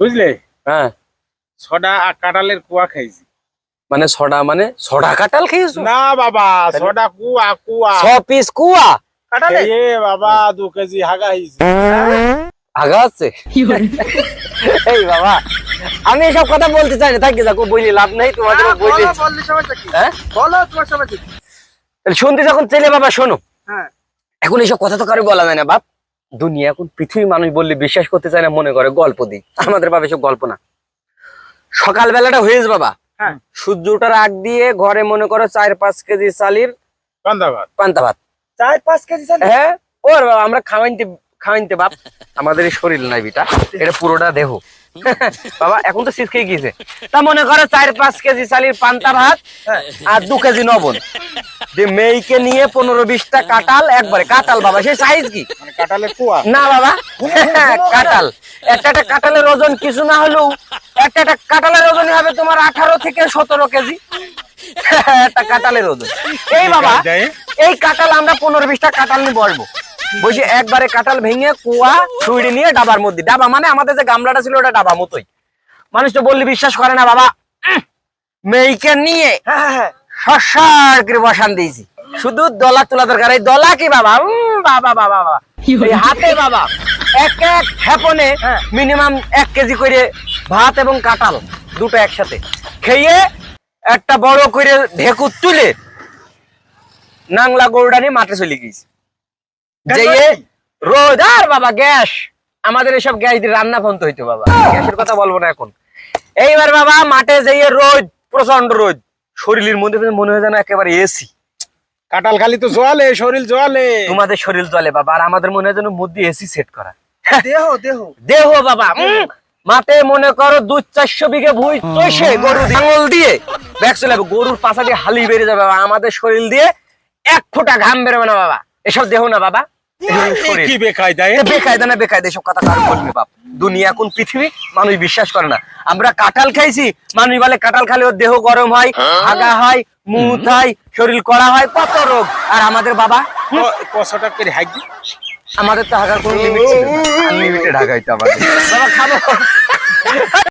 বুঝলে? হ্যাঁ। ছটা কাঁঠালের কুয়া খাইছি। মানে ছড়া মানে ছড়া কাটাল খেয়েছো না বাবা ছটা কুয়া কুয়া। ছ পিস কুয়া? খেয়ে বাবা দু কেজি হাগা হয়েছে আগা আছে? এই বাবা আমি এসব কথা বলতে চাই না। থাকি যাকো বইলে লাভ নাই তোমাদের বইলে হ্যাঁ? তাহলে শুনতে যখন ছেলে বাবা শোনো। হ্যাঁ। এখন এইসব কথা তো কারও বলা যায় না বাপ। দুনিয়া এখন পৃথিবীর মানুষ বললে বিশ্বাস করতে চায় না মনে করে গল্প দিই। আমাদের বাবা এসব গল্প না। সকাল বেলাটা হয়েছে বাবা। হ্যাঁ। সূর্য ওঠার আগ দিয়ে ঘরে মনে করো চার পাঁচ কেজি চালির পান্তা ভাত। চার পাঁচ কেজি হ্যাঁ ওর বাবা আমরা খাওয়াইতে খাওয়াইতে বাপ। আমাদের শরীর নাই বিটা এটা পুরোটা দেহ। বাবা এখন তো শীত খেয়ে গিয়েছে। তা মনে করো চার পাঁচ কেজি চালির পান্তা ভাত আর দু কেজি নবন যে মেয়েকে নিয়ে পনেরো বিশটা কাটাল একবারে। কাটাল বাবা সে সাইজ কি? মানে কাঁঠালের কুয়া? না বাবা কাটাল একটা একটা কাটালের ওজন কিছু না হলেও একটা একটা কাটালের ওজন হবে তোমার আঠারো থেকে সতেরো কেজি। একটা কাটালের ওজন। এই বাবা এই কাটাল আমরা পনেরো বিশটা কাটাল নিয়ে বসবো বসে একবারে কাটাল ভেঙে কুয়া ছুঁড়ে নিয়ে ডাবার মধ্যে। ডাবা মানে আমাদের যে গামলাটা ছিল ওটা ডাবা মতোই। মানুষ তো বললে বিশ্বাস করে না বাবা। মেয়েকে নিয়ে সসার করে বসান দিয়েছি। শুধু দলা তোলা দরকার এই দলা কি বাবা? বাবা বাবা বাবা। এই হাতে বাবা এক এক হ্যাপনে মিনিমাম এক কেজি করে ভাত এবং কাঁঠাল দুটো একসাথে খেয়ে একটা বড় করে ঢেকুর তুলে নাংলা নিয়ে মাঠে চলে গিয়েছি। যেয়ে রোদ আর বাবা গ্যাস। আমাদের এসব গ্যাস দিয়ে রান্না বন্ধ হইতো বাবা। গ্যাসের কথা বলব না এখন। এইবার বাবা মাঠে যেয়ে রোদ প্রচণ্ড রোদ শরীরের মধ্যে মনে হয় যেন একেবারে এসি কাঁঠাল খালি তো জোয়ালে শরীর জোয়ালে। তোমাদের শরীর জলে বাবা আর আমাদের মনে হয় যেন মধ্যে এসি সেট করা। দেহ দেহ। দেহ বাবা মাঠে মনে করো দু চারশো বিঘে ভুই চষে গরু আঙুল দিয়ে ব্যাগ চলে যাবে গরুর পাশা দিয়ে হালি বেড়ে যাবে বাবা আমাদের শরীর দিয়ে এক ফোঁটা ঘাম বেরোবে না বাবা এসব দেহ না বাবা। কি বেকায় বেকায়দা না বেকায়দা এসব কথা কারও বলবে বাপ। দুনিয়া এখন পৃথিবী? মানুষ বিশ্বাস করে না। আমরা কাঁঠাল খাইছি মানুষ বলে কাঁঠাল খালে ওর দেহ গরম হয় আগা হয় মুখ হয় শরীর করা হয় কত রোগ। আর আমাদের বাবা? কষাটা করে হাগি আমাদের তো হাগার কোনো লিমিট ছিল আনলিমিটেড হাগাইতো আমাদের। বাবা খাব।